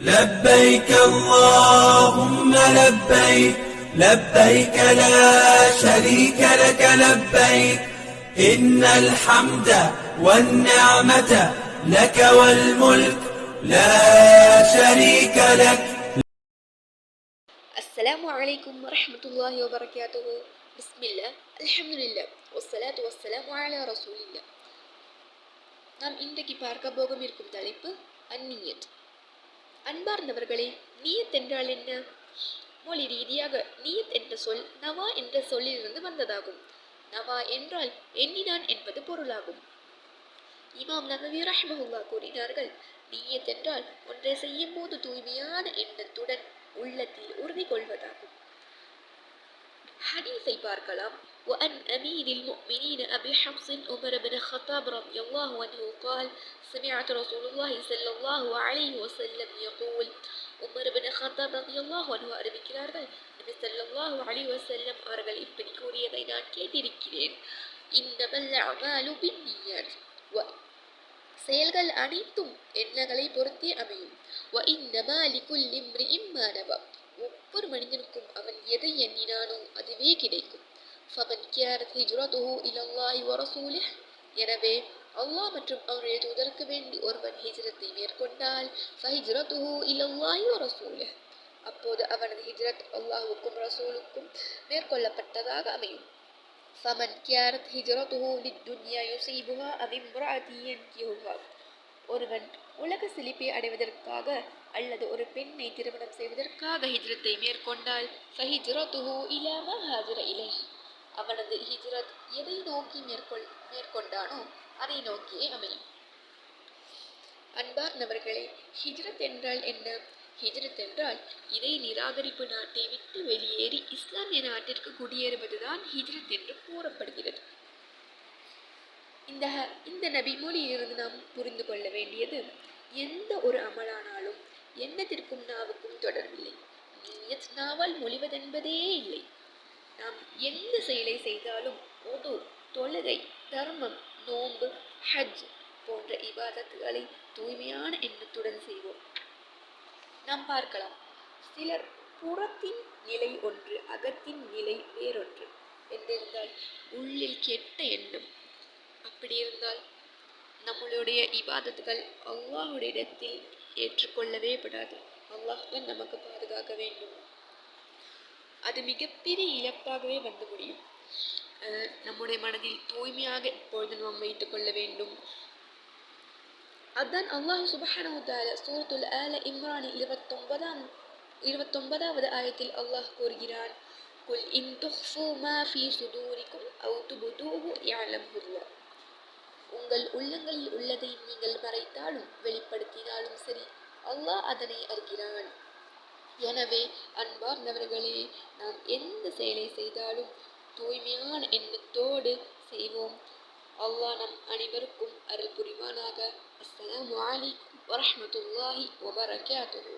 لبيك اللهم لبيك لبيك لا شريك لك لبيك. إن الحمد والنعمة لك والملك لا شريك لك. السلام عليكم ورحمة الله وبركاته. بسم الله الحمد لله والصلاة والسلام على رسول الله. نعم നാം ഇന്നേക്ക് بوغم ഇരിക്കും تاليب അന്നിയത്ത് அன்பார்ந்தவர்களே நீயத் என்றால் என்ன? மொழி ரீதியாக நீயத் என்ற சொல் நவா என்ற சொல்லிலிருந்து வந்ததாகும். நவா என்றால் எண்ணினான் என்பது பொருளாகும். இமாம் நபவி ரஹ்மஹுல்லா கூறினார்கள் நீயத் என்றால் ஒன்றை செய்யும் போது தூய்மையான எண்ணத்துடன் உள்ளத்தில் உறுதி கொள்வதாகும் حديثي باركلام وأن أمير المؤمنين أبي حفص عمر بن الخطاب رضي الله عنه قال سمعت رسول الله صلى الله عليه وسلم يقول உமர் பின் ஹத்தாப் ரலியல்லாஹு அன்ஹு அறிவிக்கிறார்கள் நபி ஸல்லல்லாஹு அலைஹி வஸல்லம் அவர்கள் இப்படி கூறியதை நான் கேட்டிருக்கிறேன் இன்னமல் அமாலு பின்னியத் வ செயல்கள் அனைத்தும் எண்ணங்களை பொறுத்தே அமையும் வ இன்னமா லிகுல்லி இம்ரிஇம் மா நவா ஒவ்வொரு மனிதனுக்கும் அவன் எதை எண்ணினானோ அதுவே கிடைக்கும். ஃபமன் கியாரத் ஹிஜ்ரத்துஹு இலல்லாஹி வ ரசூலிஹ். எனவே அல்லாஹ் மற்றும் அவருடைய தூதருக்கு வேண்டி ஒருவன் ஹிஜ்ரத்தை மேற்கொண்டால் ஃபஹிஜ்ரத்துஹு இலல்லாஹி வ ரசூலிஹ். அப்போது அவனது ஹிஜ்ரத் அல்லாஹுக்கும் ரசூலுக்கும் மேற்கொள்ளப்பட்டதாக அமையும். ஃபமன் கியாரத் ஹிஜ்ரத்துஹு லித்துன்யா யுசீபுஹா அவ் இம்ரஅத்தி யன்கிஹுஹா. ஒருவன் உலக செழிப்பை அடைவதற்காக அல்லது ஒரு பெண்ணை திருமணம் செய்வதற்காக ஹிஜ்ரத்தை மேற்கொண்டால் ஃபஹிஜ்ரத்துஹு இலா மா ஹாஜர அவனது ஹிஜ்ரத் எதை நோக்கி மேற்கொள் மேற்கொண்டானோ அதை நோக்கியே அமையும். அன்பார்ந்தவர்களே ஹிஜ்ரத் என்றால் என்ன? ஹிஜ்ரத் என்றால் இதை நிராகரிப்பு நாட்டை விட்டு வெளியேறி இஸ்லாமிய நாட்டிற்கு குடியேறுவதுதான் ஹிஜ்ரத் என்று கூறப்படுகிறது. இந்த இந்த நபி மொழியிலிருந்து நாம் புரிந்து கொள்ள வேண்டியது எந்த ஒரு அமலானாலும் எண்ணத்திற்கும் நாவுக்கும் தொடர்பில்லை. நீயத் நாவால் மொழிவதென்பதே இல்லை. நாம் எந்த செயலை செய்தாலும் ஒது தொழுகை தர்மம் நோன்பு ஹஜ் போன்ற இபாதத்துகளை தூய்மையான எண்ணத்துடன் செய்வோம். நாம் பார்க்கலாம். சிலர் புறத்தின் நிலை ஒன்று அகத்தின் நிலை வேறொன்று. என்றிருந்தால் உள்ளில் கெட்ட எண்ணம் அப்படி இருந்தால் நம்மளுடைய இபாதத்துகள் அல்லாஹுடைய இடத்தில் ஏற்றுக்கொள்ளவே படாது. அல்லாஹ் தான் நமக்கு பாதுகாக்க வேண்டும். அது மிகப்பெரிய இழப்பாகவே வந்து முடியும். நம்முடைய மனதில் தூய்மையாக எப்பொழுது நாம் வைத்துக் கொள்ள வேண்டும். அதுதான் அல்லாஹ் சுபஹானஹு தஆலா சூரத்துல் ஆல இம்ரான் இருபத்தொன்பதாம் இருபத்தொன்பதாவது ஆயத்தில் அல்லாஹ் கூறுகிறான் குல் இன் துஹ்ஃபு மா ஃபீ சுதூரிக்கும் அவு துபுதூஹு யஅலமுல்லாஹ் உங்கள் உள்ளங்களில் உள்ளதை நீங்கள் மறைத்தாலும் வெளிப்படுத்தினாலும் சரி அல்லாஹ் அதனை அறிகிறான். எனவே அன்பார்ந்தவர்களே நாம் எந்த செயலை செய்தாலும் தூய்மையான எண்ணத்தோடு செய்வோம். அல்லாஹ் நம் அனைவருக்கும் அருள் புரிவானாக. அஸ்லாம் அலைக்கும் வரமத்துல்லாஹி வபரகாத்துஹு.